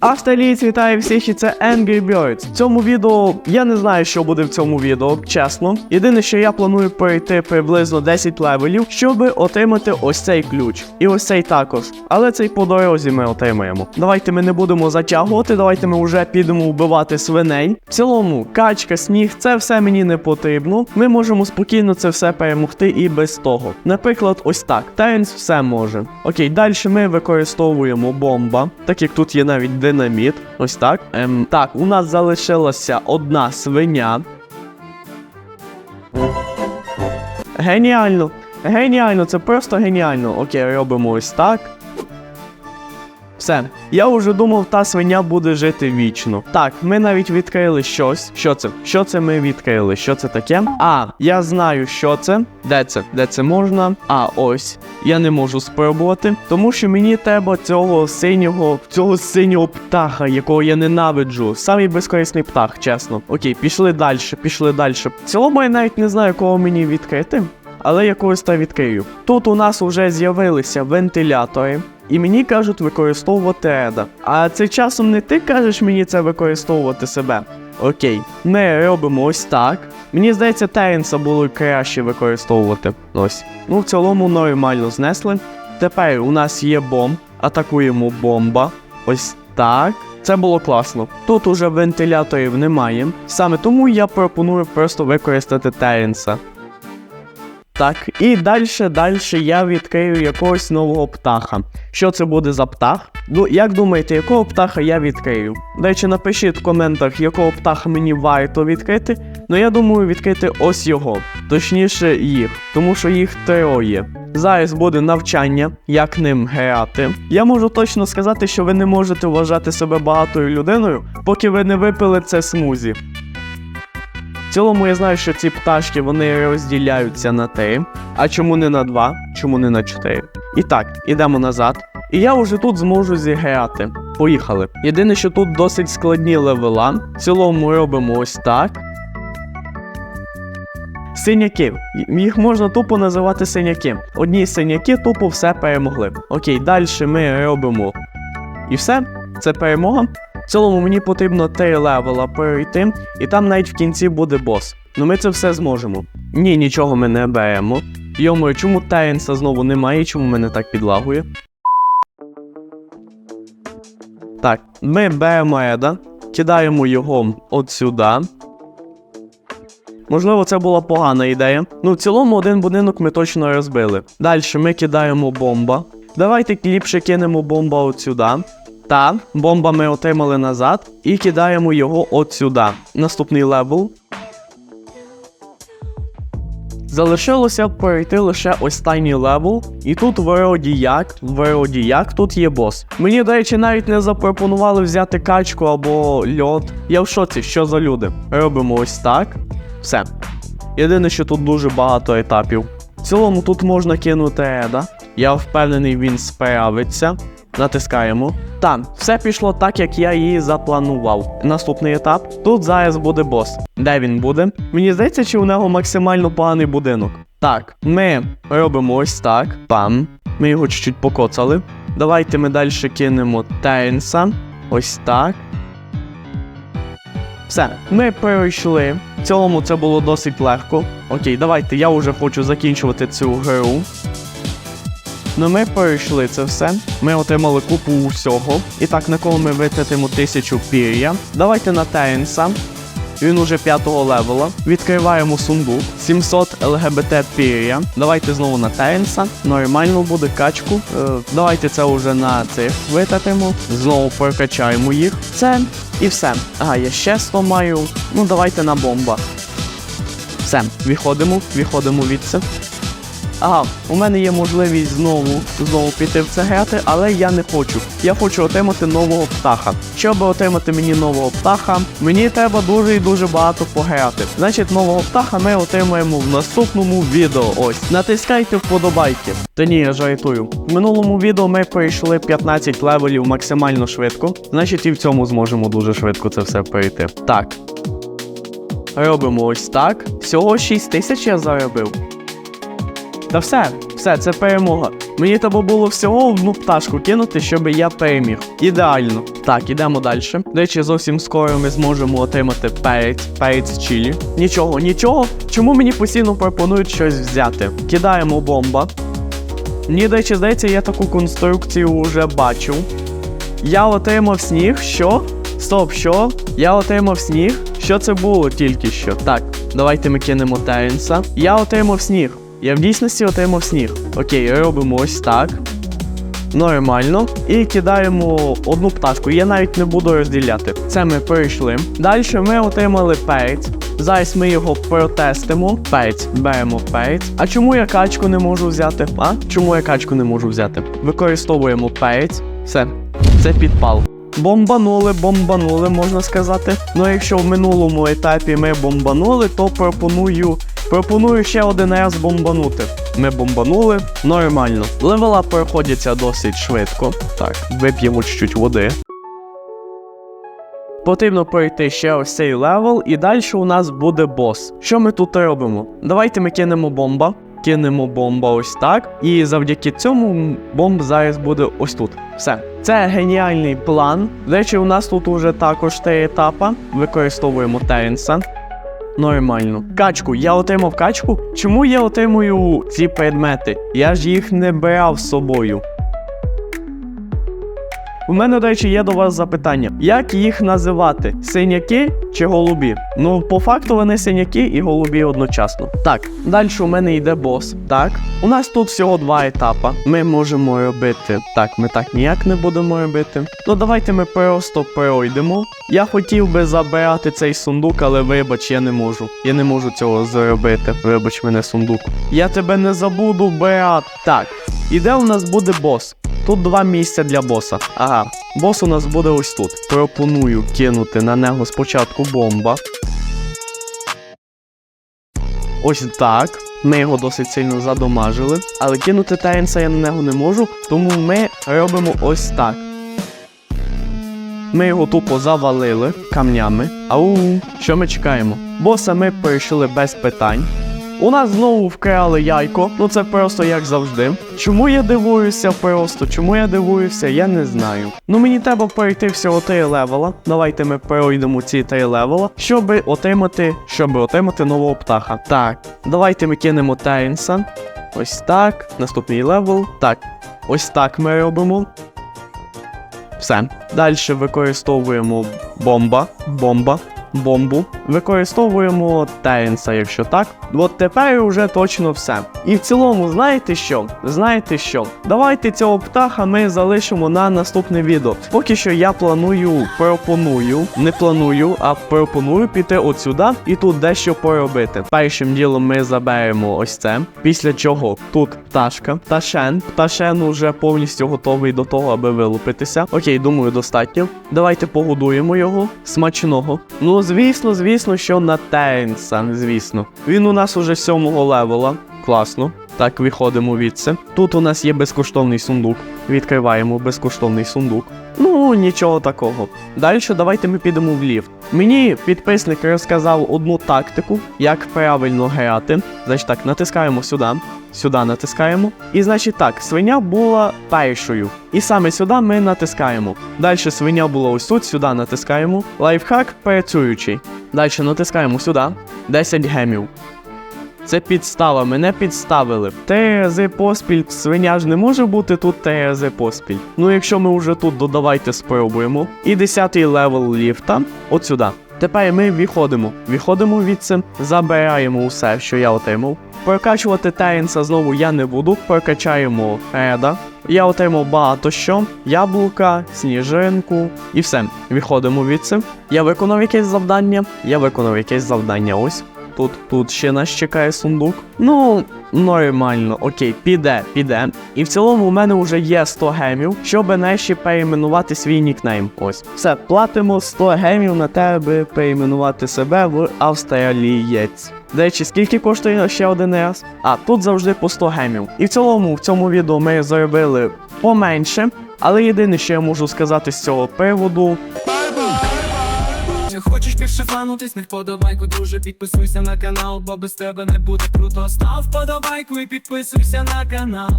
Австралієць вітає всіх, і це Angry Birds. В цьому відео я не знаю, що буде в цьому відео, чесно. Єдине, що я планую пройти приблизно 10 левелів, щоб отримати ось цей ключ. І ось цей також. Але цей по дорозі ми отримаємо. Давайте ми не будемо затягувати, давайте ми вже підемо вбивати свиней. В цілому, качка, сніг, це все мені не потрібно. Ми можемо спокійно це все перемогти і без того. Наприклад, ось так. Теренс все може. Окей, далі ми використовуємо бомба, так як тут є навіть динаміт. Ось так. Ем, так, у нас залишилася одна свиня. Геніально! Геніально, це просто геніально. Окей, робимо ось так. Все, я вже думав, та свиня буде жити вічно. Так, ми навіть відкрили щось. Що це? Що це ми відкрили? Що це таке? А, я знаю, що це. Де це? Де це можна? А, ось. Я не можу спробувати, тому що мені треба цього синього, цього синього птаха, якого я ненавиджу. Самий безкорисний птах, чесно. Окей, пішли далі, пішли далі. В цілому я навіть не знаю, кого мені відкрити. Але якогось та відкрию. Тут у нас вже з'явилися вентилятори. І мені кажуть використовувати еда. А це часом не ти кажеш мені це використовувати себе. Окей, ми робимо ось так. Мені здається, Теренса було краще використовувати. Ось. Ну, в цілому нормально знесли. Тепер у нас є бомб. Атакуємо бомба. Ось так. Це було класно. Тут уже вентиляторів немає. Саме тому я пропоную просто використати Теренса. Так, і далі, далі я відкрию якогось нового птаха. Що це буде за птах? Ну, як думаєте, якого птаха я відкрию? До речі, напишіть в коментах, якого птаха мені варто відкрити. Ну я думаю відкрити ось його, точніше їх, тому що їх троє. Зараз буде навчання, як ним грати. Я можу точно сказати, що ви не можете вважати себе багатою людиною, поки ви не випили це смузі. Цілому я знаю, що ці пташки вони розділяються на три. А чому не на два? Чому не на чотири? І так, ідемо назад. І я вже тут зможу зіграти. Поїхали. Єдине, що тут досить складні левела. В цілому робимо ось так. Синяки. Їх можна тупо називати синяки. Одні синяки тупо все перемогли. Окей, далі ми робимо. І все. Це перемога. Цілому мені потрібно 3 левела пройти, і там навіть в кінці буде бос. Ну ми це все зможемо. Ні, нічого ми не беремо. Йому, чому Теренса знову немає, чому мене так підлагує? Так, ми беремо Еда, кидаємо його от сюди. Можливо, це була погана ідея. Ну, в цілому один будинок ми точно розбили. Далі ми кидаємо бомба. Давайте ліпше кинемо бомба от сюди. Та, бомба ми отримали назад і кидаємо його от сюди. Наступний левел. Залишилося пройти лише останній левел, і тут вроді як, вроді як тут є бос. Мені, до речі, навіть не запропонували взяти качку або льот. Я в шоці, що за люди. Робимо ось так. Все. Єдине, що тут дуже багато етапів. В цілому тут можна кинути еда. Я впевнений, він справиться. Натискаємо. Там, все пішло так, як я її запланував. Наступний етап. Тут зараз буде бос. Де він буде? Мені здається, чи у нього максимально поганий будинок. Так, ми робимо ось так. Пам. Ми його чуть-чуть покоцали. Давайте ми далі кинемо Теренса. Ось так. Все, ми пройшли. В цілому це було досить легко. Окей, давайте, я вже хочу закінчувати цю гру. Ну ми пройшли це все. Ми отримали купу усього. І так, на кого ми витратимо тисячу пір'я. Давайте на Теренса. Він уже п'ятого левела. Відкриваємо сундук. 700 ЛГБТ пір'я. Давайте знову на Теренса. Нормально буде качку. Е, давайте це вже на цих витратимо. Знову прокачаємо їх. Це і все. Ага, я ще 100 маю. Ну давайте на бомба. Все, виходимо, виходимо від це. Ага, у мене є можливість знову знову піти в це грати, але я не хочу. Я хочу отримати нового птаха. Щоб отримати мені нового птаха, мені треба дуже і дуже багато пограти. Значить, нового птаха ми отримаємо в наступному відео. Ось. Натискайте вподобайки. Та ні, я жартую. В минулому відео ми пройшли 15 левелів максимально швидко. Значить, і в цьому зможемо дуже швидко це все пройти. Так. Робимо ось так. Всього 6 тисяч я заробив. Та все, все, це перемога. Мені треба було всього одну пташку кинути, щоб я переміг. Ідеально. Так, ідемо далі. До речі, зовсім скоро ми зможемо отримати перець, перець чилі. Нічого, нічого. Чому мені постійно пропонують щось взяти? Кидаємо бомба. Мені, до речі, здається, я таку конструкцію вже бачив. Я отримав сніг, що? Стоп, що? Я отримав сніг. Що це було тільки що? Так, давайте ми кинемо Теренса. Я отримав сніг. Я в дійсності отримав сніг. Окей, робимо ось так. Нормально. І кидаємо одну пташку. Я навіть не буду розділяти. Це ми пройшли. Далі ми отримали перець. Зараз ми його протестимо. Перець, беремо перець. А чому я качку не можу взяти? А? Чому я качку не можу взяти? Використовуємо перець. Все, це підпал. Бомбанули, бомбанули, можна сказати. Ну якщо в минулому етапі ми бомбанули, то пропоную. Пропоную ще один раз бомбанути. Ми бомбанули нормально. Левела проходяться досить швидко. Так, вип'ємо чуть-чуть води. Потрібно пройти ще ось цей левел, і далі у нас буде бос. Що ми тут робимо? Давайте ми кинемо бомба. Кинемо бомба ось так. І завдяки цьому бомб зараз буде ось тут. Все. Це геніальний план. До речі, у нас тут уже також три етапа. Використовуємо Теренса. Нормально. Качку, я отримав качку. Чому я отримую ці предмети? Я ж їх не брав з собою. У мене, до речі, є до вас запитання: як їх називати? Синяки чи голубі? Ну, по факту вони синяки і голубі одночасно. Так, далі у мене йде бос. Так, у нас тут всього два етапи. Ми можемо робити. Так, ми так ніяк не будемо робити. Ну давайте ми просто пройдемо. Я хотів би забирати цей сундук, але вибач, я не можу. Я не можу цього зробити. Вибач мене сундук. Я тебе не забуду, брат. Так, і де у нас буде бос? Тут два місця для боса. Ага, бос у нас буде ось тут. Пропоную кинути на нього спочатку бомба. Ось так. Ми його досить сильно задомажили. Але кинути Теренса я на нього не можу, тому ми робимо ось так. Ми його тупо завалили камнями. Ау, що ми чекаємо? Боса ми пройшли без питань. У нас знову вкрали яйко, ну це просто як завжди. Чому я дивуюся просто? Чому я дивуюся, я не знаю. Ну мені треба пройти всього три левела. Давайте ми пройдемо ці три левела, щоб отримати, щоб отримати нового птаха. Так, давайте ми кинемо Теренса. Ось так. Наступний левел. Так, ось так ми робимо. Все. Далі використовуємо бомба, бомба, бомбу. Використовуємо Теренса, якщо так. От тепер вже точно все. І в цілому, знаєте що? Знаєте що? Давайте цього птаха ми залишимо на наступне відео. Поки що я планую, пропоную, не планую, а пропоную піти от сюди і тут дещо поробити. Першим ділом ми заберемо ось це. Після чого тут пташка, пташен. Пташен уже повністю готовий до того, аби вилупитися. Окей, думаю, достатньо. Давайте погодуємо його. Смачного. Ну, звісно, звісно, що на Теренса, звісно. Він у нас уже сьомого левела. Класно. Так, виходимо відси. Тут у нас є безкоштовний сундук. Відкриваємо безкоштовний сундук. Ну, нічого такого. Далі давайте ми підемо в ліфт. Мені підписник розказав одну тактику, як правильно грати. Значить так, натискаємо сюди. Сюди натискаємо. І значить так, свиня була першою. І саме сюди ми натискаємо. Далі свиня була ось тут, сюди натискаємо. Лайфхак працюючий. Далі натискаємо сюди. 10 гемів. Це підстава, мене підставили. Рази поспіль, свиня ж не може бути тут рази поспіль. Ну якщо ми вже тут, то давайте спробуємо. І 10 левел ліфта, от сюди. Тепер ми виходимо. Виходимо від цим, забираємо усе, що я отримав. Прокачувати Теренса знову я не буду. Прокачаємо Реда. Я отримав багато що. Яблука, сніжинку і все. Виходимо від цим. Я виконав якесь завдання. Я виконав якесь завдання. Ось. Тут, тут ще нас чекає сундук. Ну, нормально, окей, піде, піде. І в цілому у мене вже є 100 гемів, щоб нарешті перейменувати свій нікнейм. Ось. Все, платимо 100 гемів на те, аби перейменувати себе в австралієць. До речі, скільки коштує ще один раз? А, тут завжди по 100 гемів. І в цілому, в цьому відео ми заробили поменше. Але єдине, що я можу сказати з цього приводу, Більше фанутись, не вподобайку, друже, підписуйся на канал, бо без тебе не буде круто. Став вподобайку і підписуйся на канал.